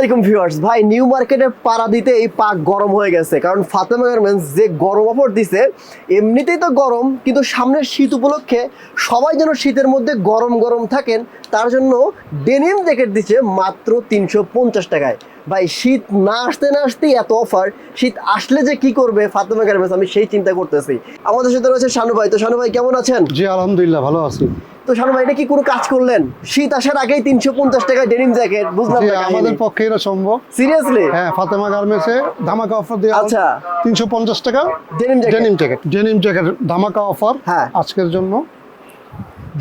আলাইকুম ভিউয়ার্স। ভাই, নিউ মার্কেটে পাড়া দিতে এই পাক গরম হয়ে গেছে। কারণ ফাতেমা গার্মেন্টস যে গরম অফার দিছে, এমনিতেই তো গরম, কিন্তু সামনের শীত উপলক্ষে সবাই যেন শীতের মধ্যে গরম গরম থাকেন, তার জন্য ডেনিম জ্যাকেট দিচ্ছে মাত্র তিনশো পঞ্চাশ টাকায়। ভাই, শীত না আসতে না আসতেই এত অফার। শীত আসলে যে কি করবে ফাতেমা গার্মেন্টস, আমি সেই চিন্তা করতেছি। আমাদের সাথে রয়েছে শানু ভাই। তো শানু ভাই, কেমন আছেন? জি, আলহামদুলিল্লাহ, ভালো আছি। তো শানু ভাই এটা কি কোনো কাজ করলেন? শীত আসার আগেই তিনশো পঞ্চাশ টাকায় ডেনিম জ্যাকেট বুঝলাম আমাদের পক্ষে এটা সম্ভব। সিরিয়াসলি হ্যাঁ ফাতেমা গার্মেন্টসে ধামাকা অফার দিয়ে আচ্ছা। তিনশো পঞ্চাশ টাকা denim denim jacket denim jacket ধামাকা অফার হ্যাঁ। আজকের জন্য।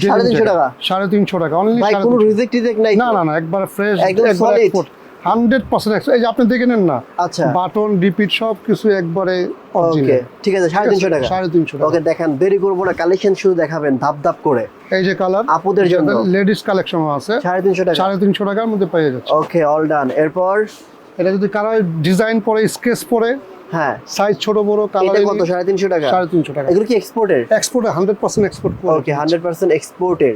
সাড়ে তিনশো টাকা? সাড়ে তিনশো টাকা অনলি কোনো রিজেক্ট টিজেক্ট নাই না না না একবার ফ্রেশ একবার। হান্ড্রেড পার্সেন্ট এই যে আপনি দেখে নেন না আচ্ছা। বাটন রিপিট সব কিছু একবারে ওকে ঠিক আছে সাড়ে তিনশো টাকা। সাড়ে তিনশো টাকা। ওকে দেখান দেরি করব না কালেকশন শুধু দেখাবেন ধাপ ধাপ করে। এই যে কালার আপুদের জন্য। লেডিস কালেকশন আছে। সাড়ে তিনশো টাকা। সাড়ে তিনশো টাকার মধ্যে পেয়ে যাচ্ছে ওকে অল ডান এরপর? এটা যদি কালার ডিজাইন পরে স্কেচ পরে হ্যাঁ। সাইজ ছোট বড় কালার কত? সাড়ে তিনশো টাকা? সাড়ে তিনশো টাকা। এগুলো কি এক্সপোর্টের এক্সপোর্টে hundred percent export okay hundred percent এক্সপোর্টের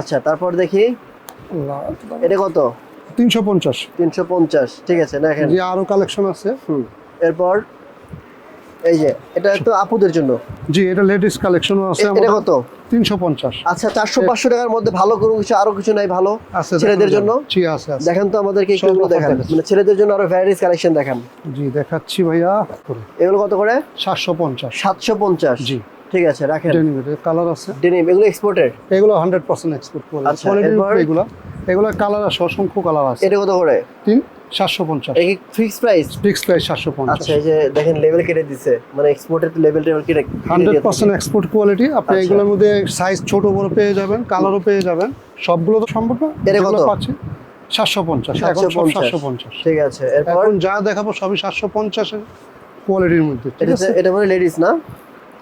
আচ্ছা তারপর দেখি। এটা কত? তিনশো পঞ্চাশ। তিনশো পঞ্চাশ ঠিক আছে দেখেন জি আরও কালেকশন আছে। হুম এরপর এই যে এটা তো আপুদের জন্য? জি এটা লেটেস্ট কালেকশনও আছে এটা কত? তিনশো পঞ্চাশ। আচ্ছা চারশো পাঁচশো টাকার মধ্যে ভালো কোনো কিছু আরও কিছু নাই ভালো? ছেলেদের জন্য? জি আছে আছে। দেখেন তো আমাদেরকে একটু দেখান। মানে ছেলেদের জন্য আরও ভ্যারাইটিস কালেকশন দেখান। জি দেখাচ্ছি ভাইয়া। এগুলো কত করে? সাতশো পঞ্চাশ। সাতশো পঞ্চাশ। জি। ঠিক আছে রাখেন। কালার আছে। ডেনিম এগুলো এক্সপোর্টের এগুলো হান্ড্রেড পার্সেন্ট এক্সপোর্ট কোয়ালিটি এগুলো। এগুলো কালার আছে অসংখ্য কালার আছে। এটা কত করে? তিন? সাতশো পঞ্চাশ। এই ফিক্স প্রাইস ফিক্স প্রাইস সাতশো পঞ্চাশ। আচ্ছা এই যে দেখেন লেভেল কেটে দিছে। মানে এক্সপোর্টের লেভেল টেবিল কেটে হান্ড্রেড পার্সেন্ট এক্সপোর্ট কোয়ালিটি আপনি আচ্ছা। এগুলোর মধ্যে সাইজ ছোট বড় পেয়ে যাবেন কালারও পেয়ে যাবেন। সবগুলো তো সম্ভব না এটা কত? পাচ্ছি সাতশো পঞ্চাশ এখন সব সাতশো পঞ্চাশ। ঠিক আছে এখন যা দেখাবো সবই সাতশো পঞ্চাশের কোয়ালিটির মধ্যে ঠিক এটা আছে? এটা মানে লেডিস না?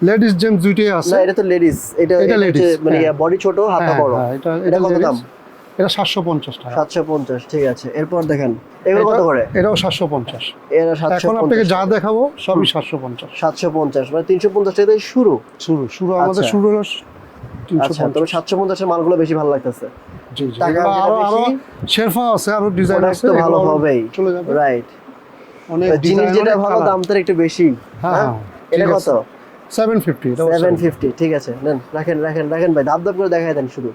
লেডিস জেমস দুইটাই আছে। না এটা তো লেডিস এটা এটা ladies, মানে হ্যাঁ। বডি ছোট হাতা হ্যাঁ, বড়। হ্যাঁ, এটা এটা কত দাম? এটা সাতশো পঞ্চাশ টাকা। সাতশো পঞ্চাশ ঠিক আছে। এরপর দেখেন এগুলো কত করে? এটাও সাতশো পঞ্চাশ। এরা সাতশো এখন আপনাকে যা দেখাবো সবই সাতশো পঞ্চাশ। সাতশো পঞ্চাশ মানে তিনশো পঞ্চাশ টাকা শুরু? শুরু শুরু আমাদের আচ্ছা। শুরু হলো আচ্ছা তবে সাতশো পঞ্চাশের মালগুলো বেশি ভালো লাগতেছে। জি জি। টাকা এগুলো আরও আরও শেরফা আছে আরও ডিজাইন আছে ভালো হবেই। চলে যাবে। রাইট অনেক জিনিস যেটা ভালো দাম তার একটু বেশি। হ্যাঁ, হ্যাঁ, এটা কত? আছে। 750 সেভেন 750 ফিফটি ঠিক আছে। নেন রাখেন রাখেন রাখেন ভাই ধাপ ধাপ করে দেখাই দেন শুধু।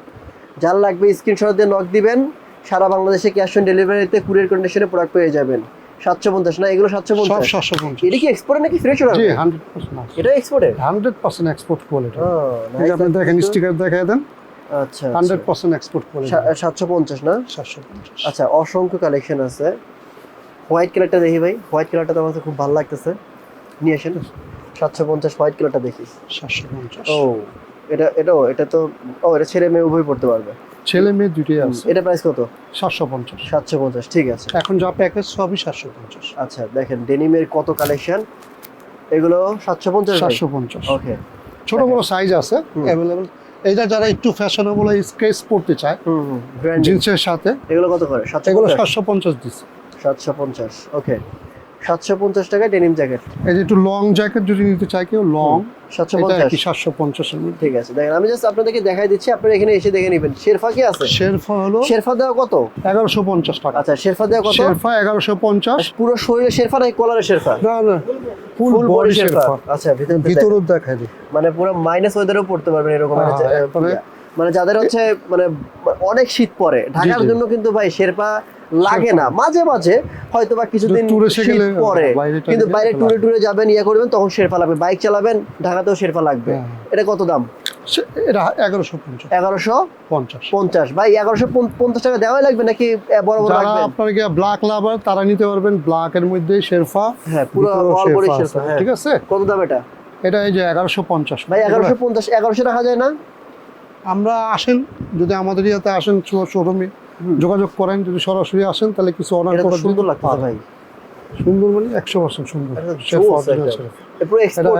যার লাগবে স্ক্রিনশট দিয়ে নক দিবেন সারা বাংলাদেশে ক্যাশ অন ডেলিভারিতে কুরিয়ার কন্ডিশনে প্রোডাক্ট পেয়ে যাবেন। সাতশো পঞ্চাশ না এগুলো সাতশো সব পঞ্চাশ। এটা কি এক্সপোর্টে নাকি ফ্রেশ জি 100% এটা এক্সপোর্টে 100% এক্সপোর্ট কোয়ালিটি আপনি দেখেন স্টিকার দেখায় দেন। আচ্ছা 100% এক্সপোর্ট কোয়ালিটি সাতশো পঞ্চাশ না? 750 আচ্ছা অসংখ্য কালেকশন আছে। হোয়াইট কালারটা দেখি ভাই। হোয়াইট কালারটা তো আমার খুব ভালো লাগতেছে। নিয়ে আসেন। সাতশো পঞ্চাশ হোয়াইট কালারটা দেখি। 750 ও এটা এটাও এটা তো ও এটা ছেলে মেয়ে উভয় পড়তে পারবে। ছেলে মেয়ে দুটোই আছে। এটা প্রাইস কত? সাতশো পঞ্চাশ। সাতশো পঞ্চাশ ঠিক আছে। এখন যা প্যাকেজ সবই সাতশো পঞ্চাশ। আচ্ছা দেখেন ডেনিমের কত কালেকশন এগুলো সাতশো পঞ্চাশ সাতশো পঞ্চাশ। ওকে ছোট বড় সাইজ আছে অ্যাভেলেবেল এইটা যারা একটু ফ্যাশনেবল স্কেচ পড়তে চায় জিন্সের সাথে এগুলো কত করে? এগুলো সাতশো পঞ্চাশ 750 সাতশো পঞ্চাশ ওকে সাতশো পঞ্চাশ টাকা ডেনিম জ্যাকেট এই যে একটু লং জ্যাকেট যদি নিতে চাই কেউ লং সাতশো পঞ্চাশ। সাতশো পঞ্চাশের মধ্যে। ঠিক আছে দেখেন আমি জাস্ট আপনাদেরকে দেখাই দিচ্ছি আপনারা এখানে এসে দেখে নেবেন। শেরফা কি আছে? শেরফা হলো শেরফা দেওয়া কত? এগারোশো পঞ্চাশ টাকা। আচ্ছা শেরফা দেওয়া কত? শেরফা এগারোশো পঞ্চাশ। পুরো শরীরে শেরফা নাকি কলারে শেরফা? না না ফুল বডি শেরফা। আচ্ছা ভিতরে ভিতরও দেখাই দিই। মানে পুরো মাইনাস ওয়েদারেও পড়তে পারবেন এরকম হ্যাঁ। মানে যাদের হচ্ছে মানে অনেক শীত পড়ে ঢাকার জন্য কিন্তু ভাই শেরপা লাগে না। মাঝে মাঝে হয়তো বা কিছুদিন শীত পরে কিন্তু বাইরে টুরে টুরে যাবেন ইয়ে করবেন তখন শেরপা লাগবে। বাইক চালাবেন ঢাকাতেও শেরপা লাগবে। হ্যাঁ। এটা কত দাম? এগারোশো পঞ্চাশ। এগারোশো পঞ্চাশ। পঞ্চাশ। ভাই এগারোশো পঞ্চাশ টাকা দেওয়াই লাগবে নাকি আহ, বড় বড় যারা আপনার ব্ল্যাক লাভার তারা নিতে পারবেন। ব্ল্যাক এর মধ্যে শেরফা হ্যাঁ পুরো শেরফা হ্যাঁ। ঠিক আছে? কত দাম এটা? এটা এই যে এগারোশো পঞ্চাশ। ভাই এগারোশো পঞ্চাশ এগারোশো রাখা যায় না? আমরা আসেন যদি আমাদের ইয়াতে আসেন শোরুমে। যোগাযোগ করেন যদি সরাসরি আসেন তাহলে কিছু অর্ডার করে সুন্দর লাগতেছে ভাই। সুন্দর মানে একশো পার্সেন্ট সুন্দর। Export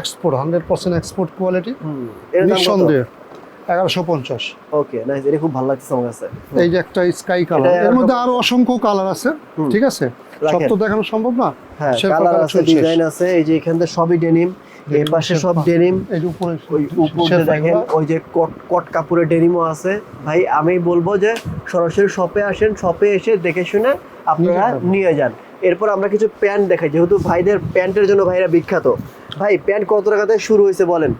export hundred percent export quality হুম। এর দাম কত? নিঃসন্দেহে এগারোশো পঞ্চাশ। ওকে নাইস এটা খুব ভালো লাগছে আমার কাছে। এই যে একটা স্কাই কালারের মধ্যে আরও অসংখ্য কালার আছে ঠিক আছে? সব তো দেখানো সম্ভব না? হ্যাঁ কালার আছে ডিজাইন আছে এই যে এখান থেকে সবই ডেনিম এই পাশে সব ডেনিম এই যে উপরে ওই উপরে দেখেন ওই যে কট কট কাপড়ের ডেনিমও আছে। ভাই আমি বলব যে সরাসরি শপে আসেন শপে এসে দেখে শুনে আপনারা নিয়ে নিয়ে যান। এরপর আমরা কিছু প্যান্ট দেখাই যেহেতু ভাইদের প্যান্টের জন্য ভাইরা বিখ্যাত। ভাই প্যান্ট কত টাকা থেকে শুরু হয়েছে বলেন?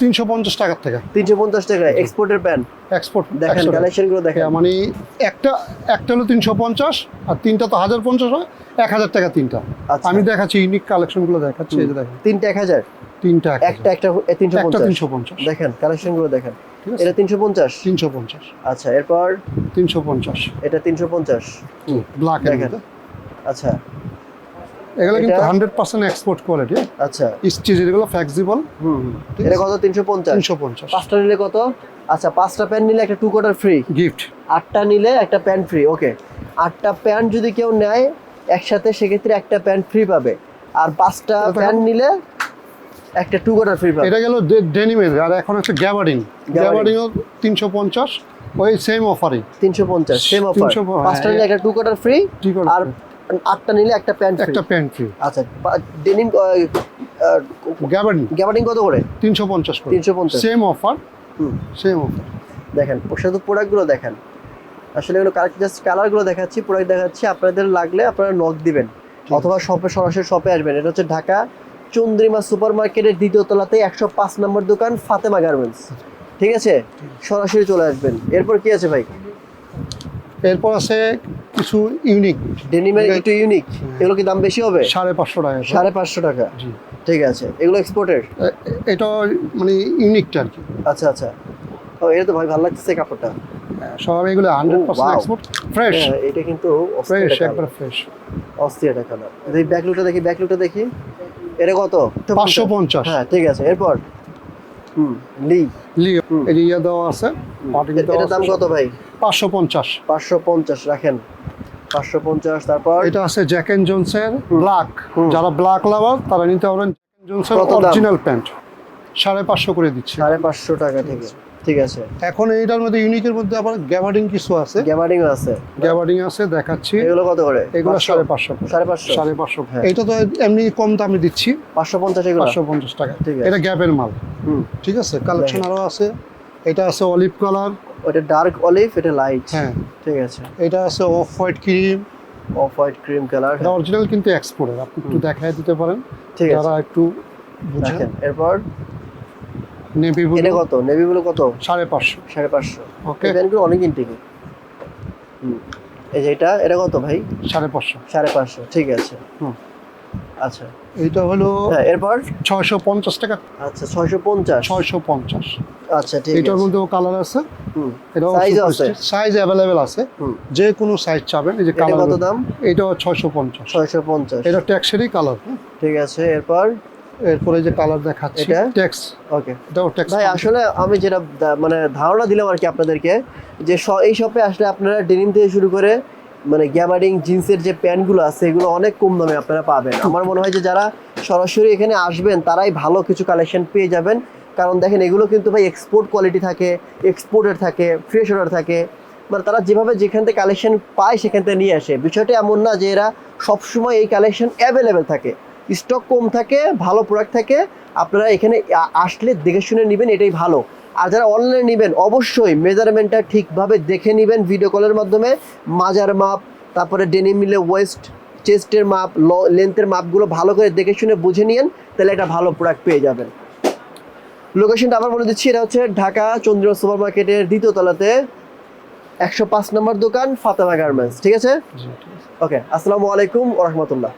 তিনশো পঞ্চাশ টাকার থেকে। তিনশো পঞ্চাশ টাকা এক্সপোর্টের প্যান্ট এক্সপোর্ট দেখেন কালেকশনগুলো দেখেন। মানে একটা একটা হলো তিনশো পঞ্চাশ আর তিনটা তো হাজার পঞ্চাশ হয় এক হাজার টাকা তিনটা। আচ্ছা। আমি দেখাচ্ছি ইউনিক কালেকশনগুলো দেখাচ্ছি এই যে দেখেন। তিনটা এক হাজার? তিনটা একটা একটা তিনশো একটা পঞ্চাশ তিনশো পঞ্চাশ। দেখেন কালেকশনগুলো দেখেন। এটা তিনশো পঞ্চাশ? তিনশো পঞ্চাশ। আচ্ছা এরপর? তিনশো পঞ্চাশ। এটা তিনশো পঞ্চাশ। ব্ল্যাক দেখেন। আচ্ছা। এগুলো কিন্তু এটা- হান্ড্রেড পার্সেন্ট এক্সপোর্ট কোয়ালিটি আচ্ছা। স্টিচ এগুলো ফ্লেক্সিবল হুম। এটা কত? তিনশো পঞ্চাশ। তিনশো পঞ্চাশ। পাঁচটা নিলে কত? আচ্ছা পাঁচটা প্যান্ট নিলে একটা টু কোয়ার্টার ফ্রি গিফট আটটা নিলে একটা প্যান্ট ফ্রি ওকে আটটা প্যান্ট যদি কেউ নেয় একসাথে সেক্ষেত্রে একটা প্যান্ট ফ্রি পাবে। আর পাঁচটা প্যান্ট নিলে একটা টু কোয়ার্টার ফ্রি পাবে। এটা গেল ডেনিমের আর এখন হচ্ছে গ্যাবার্ডিং গ্যাবার্ডিংও তিনশো পঞ্চাশ ওই সেম অফারিং তিনশো পঞ্চাশ সেম অফার 300 হ্যাঁ, পাঁচটা নিলে একটা টু কোয়ার্টার ফ্রি আর আটটা নিলে একটা প্যান্ট একটা প্যান্ট ফ্রি আচ্ছা ডেনিম গ্যাবার্ডিং গ্যাবার্ডিং কত করে? তিনশো পঞ্চাশ করে। 350 সেম অফার হুম। সেম অফার দেখেন শুধু প্রোডাক্টগুলো দেখেন। আসলে এগুলো জাস্ট কালারগুলো দেখাচ্ছি প্রোডাক্ট দেখাচ্ছি আপনাদের লাগলে আপনারা নক দিবেন। অথবা শপে সরাসরি শপে আসবেন। এটা হচ্ছে ঢাকা চন্দ্রিমা সুপার মার্কেটের দ্বিতীয় তলাতে একশো পাঁচ নম্বর দোকান ফাতেমা গার্মেন্টস ঠিক আছে। সরাসরি চলে আসবেন। এরপর কি আছে ভাই? এরপর আছে কিছু ইউনিক ডেনিমের এটা- একটু ইউনিক এগুলো কি দাম বেশি হবে? সাড়ে পাঁচশো টাকা। সাড়ে পাঁচশো টাকা। জি। ঠিক আছে। এগুলো এক্সপোর্টের এ- এটা মানে ইউনিকটা আর কি। আচ্ছা আচ্ছা। ও এটা তো ভাই ভালো লাগতেছে কাপড়টা। সব এগুলো হান্ড্রেড পার্সেন্ট. এক্সপোর্ট ফ্রেশ হ্যাঁ, এটা কিন্তু ফ্রেশ একবার ফ্রেশ অস্থির একটা কালার এই ব্যাকলুকটা দেখি ব্যাকলুটা দেখি। এটা কত? পাঁচশো পঞ্চাশ। হ্যাঁ ঠিক আছে। এরপর? হুম লি দেওয়া আছে। এটার দাম কত ভাই? পাঁচশো পঞ্চাশ। পাঁচশো পঞ্চাশ রাখেন। তারপর এটা আছে জ্যাক এন্ড জোনসের ব্ল্যাক যারা ব্ল্যাক লাভার তারা নিতে পারবেন জ্যাক এন্ড জোনসের অরিজিনাল প্যান্ট সাড়ে পাঁচশো করে দিচ্ছে। সাড়ে পাঁচশো টাকা থেকে ঠিক আছে। এখন এইটার মধ্যে ইউনিকের মধ্যে আবার গ্যাবার্ডিং কিছু আছে। গ্যামারিং আছে। গ্যাবার্ডিং আছে দেখাচ্ছি। এগুলো কত করে? এগুলো সাড়ে পাঁচশো সাড়ে পাঁচশো? সাড়ে পাঁচশো। হ্যাঁ। এইটা তো এমনি কম দামে দিচ্ছি। পাঁচশো পঞ্চাশ পাঁচশো পঞ্চাশ টাকা। ঠিক আছে। এটা গ্যাপের মাল। ঠিক আছে? কালেকশন আরও আছে। এটা আছে অলিভ কালার ওটা ডার্ক অলিভ এটা লাইট হ্যাঁ। ঠিক আছে। এটা আছে off white cream off white cream colour এটা অরিজিনাল কিন্তু এক্সপোর্টের আপনি একটু দেখায় দিতে পারেন। ঠিক আছে। যারা একটু বুঝেন। এরপর নেভি ব্লু এটা কত? নেভি গুলো কত? সাড়ে পাঁচশো। সাড়ে পাঁচশো। ওকে এই প্যান্টগুলো অনেক ইন্টিকি হুম। এই যে এটা এটা কত ভাই? সাড়ে পাঁচশো। সাড়ে পাঁচশো ঠিক আছে। হুম। আচ্ছা। এইটা হলো হ্যাঁ এরপর? ছয়শো পঞ্চাশ টাকা। আচ্ছা ছয়শো পঞ্চাশ। ছয়শো পঞ্চাশ। আচ্ছা ঠিক এটার মধ্যেও কালার আছে? সাইজ অ্যাভেলেবেল আছে? যে কোনো সাইজ চাবেন এই যে কালার কত দাম? এটাও ছয়শো পঞ্চাশ। ছয়শো পঞ্চাশ। এটা ট্যাক্সেরই কালার। ঠিক আছে এরপর? এরপরে যে কালার দেখাচ্ছি এটা? ট্যাক্স। ওকে। এটাও ট্যাক্স ভাই আসলে আমি যেটা মানে ধারণা দিলাম আর কি আপনাদেরকে যে এই শপে আসলে আপনারা ডেনিম থেকে শুরু করে মানে গ্যাবার্ডিং জিন্সের যে প্যান্টগুলো আছে, এগুলো অনেক কম দামে আপনারা পাবেন। আমার মনে হয় যে যারা সরাসরি এখানে আসবেন, তারাই ভালো কিছু কালেকশন পেয়ে যাবেন। কারণ দেখেন, এগুলো কিন্তু ভাই এক্সপোর্ট কোয়ালিটি থাকে এক্সপোর্টের থাকে ফ্রেশ অর্ডার থাকে। মানে তারা যেভাবে যেখান থেকে কালেকশন পায়, সেখান থেকে নিয়ে আসে। বিষয়টা এমন না যে এরা সবসময় এই কালেকশন অ্যাভেলেবেল থাকে। স্টক কম থাকে, ভালো প্রোডাক্ট থাকে। আপনারা এখানে আসলে দেখে শুনে নেবেন, এটাই ভালো। আর যারা অনলাইনে নেবেন অবশ্যই মেজারমেন্টটা ঠিকভাবে দেখে নেবেন ভিডিও কলের মাধ্যমে। মাজার মাপ তারপরে ডেনিম মিলে ওয়েস্ট চেস্টের মাপ লেন্থের মাপগুলো ভালো করে দেখে শুনে বুঝে নিন তাহলে একটা ভালো প্রোডাক্ট পেয়ে যাবেন। লোকেশনটা আবার বলে দিচ্ছি এটা হচ্ছে ঢাকা চন্দ্র সুপার মার্কেটের দ্বিতীয় তলাতে একশো পাঁচ নম্বর দোকান ফাতেমা গার্মেন্টস ঠিক আছে? ঠিক আছে। ওকে আসসালামু আলাইকুম ওরহমতুল্লাহ